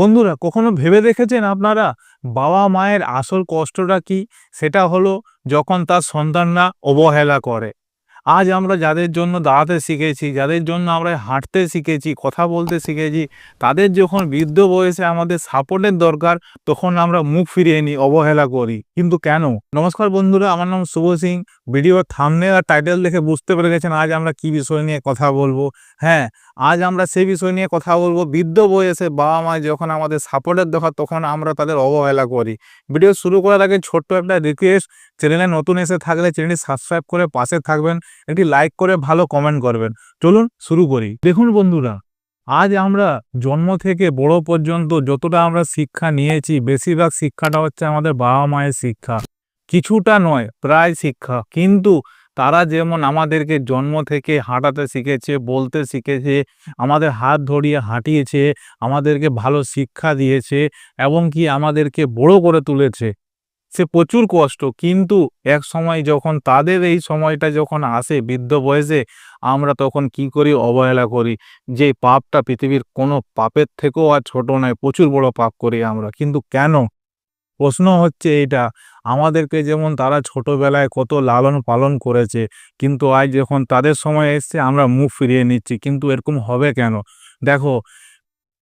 বন্ধুরা, কখনো ভেবে দেখেছেন আপনারা বাবা মায়ের আসল কষ্টটা কি? সেটা হলো যখন তার সন্তানরা অবহেলা করে। আজ আমরা যাদের জন্য দাঁড়াতে শিখেছি, যাদের জন্য আমরা হাঁটতে শিখেছি, কথা বলতে শিখেছি, তাদের যখন বৃদ্ধ বয়সে আমাদের সাপোর্টের দরকার, তখন আমরা মুখ ফিরিয়ে নিই, অবহেলা করি। কিন্তু কেন? নমস্কার বন্ধুরা, আমার নাম শুভ সিং। ভিডিওর থামনে আর টাইটেল দেখে বুঝতে পেরে গেছেন আজ আমরা কি বিষয় নিয়ে কথা বলব। হ্যাঁ আজ আমরা সেই বিষয় নিয়ে কথা বলব। বৃদ্ধ বয়সে বাবা মা যখন আমাদের সাপোর্টের দরকার, তখন আমরা তাদের অবহেলা করি। ভিডিও শুরু করার আগে ছোট্ট একটা রিকোয়েস্ট চ্যানেলে নতুন এসে থাকলে চ্যানেলটি সাবস্ক্রাইব করে পাশে থাকবেন। একটি লাইক করে ভালো কমেন্ট করবেন। চলুন শুরু করি। দেখুন বন্ধুরা, আজ আমরা জন্ম থেকে বড় পর্যন্ত যতটা আমরা শিক্ষা নিয়েছি, বেশিরভাগ শিক্ষাটা হচ্ছে আমাদের বাবা মায়ের শিক্ষা। কিছুটা নয়, প্রায় শিক্ষা। কিন্তু তারা যেমন আমাদেরকে জন্ম থেকে হাঁটাতে শিখেছে, বলতে শিখেছে, আমাদের হাত ধরিয়ে হাঁটিয়েছে, আমাদেরকে ভালো শিক্ষা দিয়েছে, এবং কি আমাদেরকে বড় করে তুলেছে। সে প্রচুর কষ্ট। কিন্তু এক সময় যখন তাদের এই সময়টা যখন আসে বৃদ্ধ বয়সে, আমরা তখন কি করি? অবহেলা করি। যে পাপটা পৃথিবীর কোনো পাপের থেকেও আর ছোট নয়, প্রচুর বড় পাপ করি আমরা। কিন্তু কেন? প্রশ্ন হচ্ছে এটা আমাদেরকে যেমন তারা ছোটবেলায় কত লালন পালন করেছে, কিন্তু আজ যখন তাদের সময় এসছে, আমরা মুখ ফিরিয়ে নিচ্ছি। কিন্তু এরকম হবে কেন? দেখো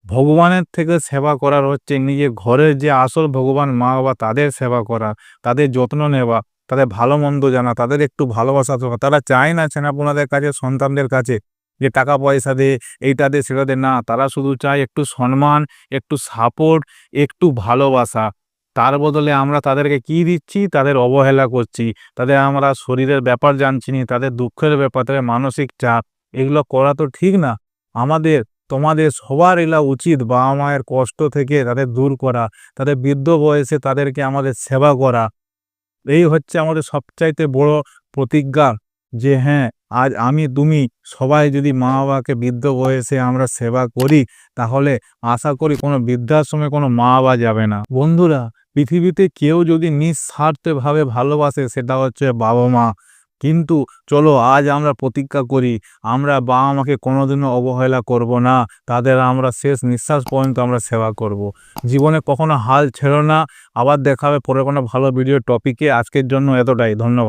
ভগবানের থেকে সেবা করার হচ্ছে, নিজের ঘরের যে আসল ভগবান মা বাবা, তাদের সেবা করা তাদের যত্ন নেওয়া, তাদের ভালো মন্দ জানা, তাদের একটু ভালোবাসা দেওয়া তারা চায় না সেনাপুনাদের কাছে, সন্তানদের কাছে যে টাকা পয়সা দে, এইটা দে, সেটা দে। না, তারা শুধু চায় একটু সম্মান, একটু সাপোর্ট একটু ভালোবাসা। তার বদলে আমরা তাদেরকে কি দিচ্ছি? তাদের অবহেলা করছি। তাদের আমরা শরীরের ব্যাপার জানছি না, তাদের দুঃখের ব্যাপার তাদের মানসিক চাপ, এগুলো করা তো ঠিক না। আমাদের তোমাদের সবার এলা উচিত বাবা মায়ের কষ্ট থেকে তাদের দূর করা, তাদের বৃদ্ধ বয়সে তাদেরকে আমাদের সেবা করা। এই হচ্ছে আমাদের সবচাইতে বড় প্রতিজ্ঞা যে হ্যাঁ আজ আমি, তুমি সবাই যদি মা বাবাকে বৃদ্ধ বয়সে আমরা সেবা করি, তাহলে আশা করি কোনো বৃদ্ধাশ্রমে কোনো মা বাবা যাবে না। বন্ধুরা, পৃথিবীতে কেউ যদি নিঃস্বার্থভাবে ভালোবাসে, সেটা হচ্ছে বাবা মা। কিন্তু চলো আজ আমরা প্রতিজ্ঞা করি, আমরা বাবা মাকে কোনোদিনও অবহেলা করব না, তাদের আমরা শেষ নিঃশ্বাস পর্যন্ত আমরা সেবা করব। জীবনে কখনো হাল ছেড়ো না, আবার দেখাবে পরে কোনো ভালো ভিডিও টপিকে আজকের জন্য এতটাই, ধন্যবাদ